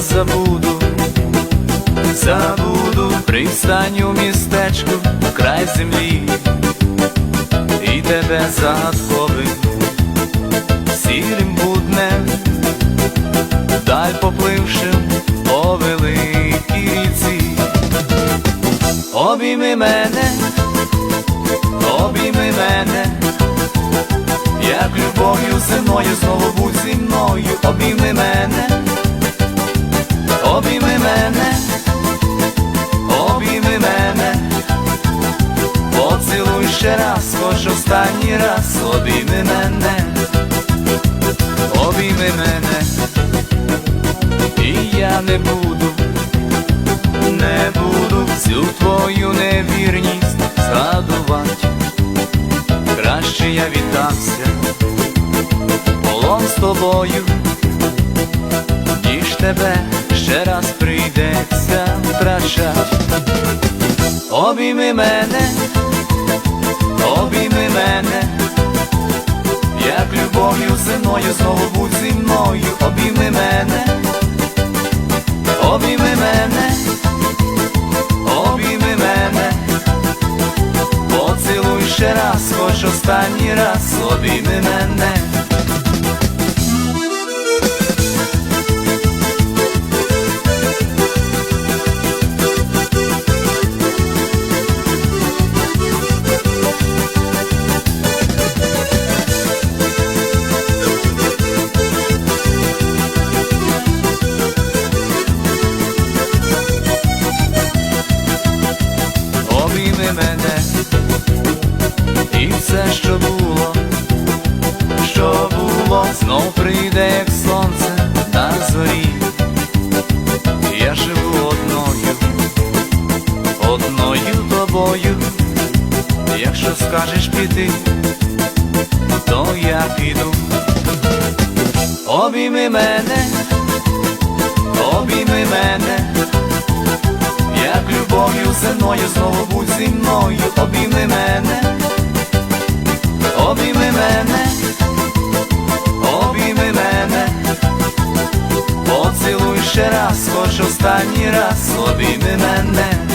забуду, забуду пристань у містечку, край землі, і тебе загадковим, сірим буднем, даль поплившим по великій ріці. Обійми мене, обійми мене, як любов'ю земною знову будь зі мною, обійми мене, ще раз, хоч останній раз, обійми мене, обійми мене, і я не буду не буду всю твою невірність згадувати. Краще я віддався полон з тобою, ніж тебе ще раз прийдеться втрачать. Обійми мене, любов'ю земною знову будь зі мною, обійми мене, обійми мене. Обійми мене, поцілуй ще раз, хоч останній раз, обійми мене. Все, що було, що було, знов прийде, як сонце на зорі. Я живу одною, одною тобою. Якщо скажеш піти, то я піду. Обійми мене, обійми мене як любов'ю земною знову будь зі мною, обійми мене, обійми мене, обійми мене, поцілуй ще раз, хоч останній раз, обійми мене.